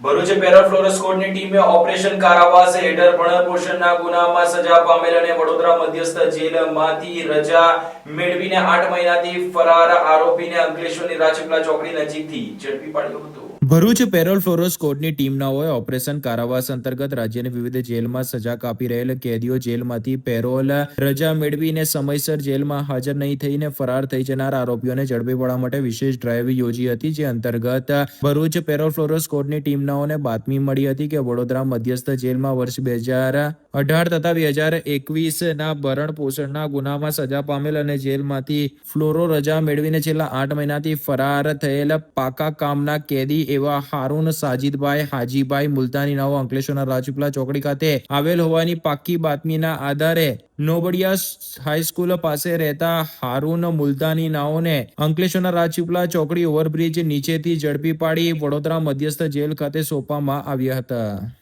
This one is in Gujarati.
ભરૂચ પેરાફ્લોરસ કોર્ટની ટીમે ઓપરેશન કારાવાસ હેઠળ ભણતર ગુનામાં સજા પામેલ અને વડોદરા મધ્યસ્થ જેલમાંથી રજા મેળવીને આઠ મહિનાથી ફરાર આરોપીને અંકલેશ્વરની રાજપીપળા ચોકડી નજીકથી ઝડપી પાડ્યો હતો. ભરૂચ પેરોલ ફ્લોરસ કોર્ટની ટીમનાઓએ ઓપરેશન કારાવાસ અંતર્ગત રાજ્યની વિવિધ જેલમાં સજા કાપી રહેલ કેદીઓ જેલમાંથી પેરોલ રજા મેળવીને સમયસર જેલમાં હાજર નહીં થઈને ફરાર થઈ જનાર આરોપીઓને ઝડપી પાડવા માટે વિશેષ ડ્રાઈવ યોજી હતી, જે અંતર્ગત ભરૂચ પેરોલ ફ્લોરસ કોર્ટની ટીમનાઓને બાતમી મળી હતી કે વડોદરા મધ્યસ્થ જેલમાં વર્ષ બે હજાર અઢાર તથા બે હજાર એકવીસના ભરણ પોષણના ગુનામાં સજા પામેલ અને જેલમાંથી ફ્લોરો રજા મેળવીને છેલ્લા આઠ મહિનાથી ફરાર થયેલા પાકા કામના કેદી એવા હારૂન સાજીદભાઈ, હાજીભાઈ મુલતાની નાઓ અંકલેશ્વરના રાજપીપળા ચોકડી ખાતે આવેલ હોવાની પાકી બાતમીના આધારે નોબડિયા હાઈસ્કૂલ પાસે રહેતા હારૂન મુલતાની નાઓને અંકલેશ્વરના રાજપીપલા ચોકડી ઓવરબ્રિજ નીચેથી ઝડપી પાડી વડોદરા મધ્યસ્થ જેલ ખાતે સોંપવામાં આવ્યા હતા.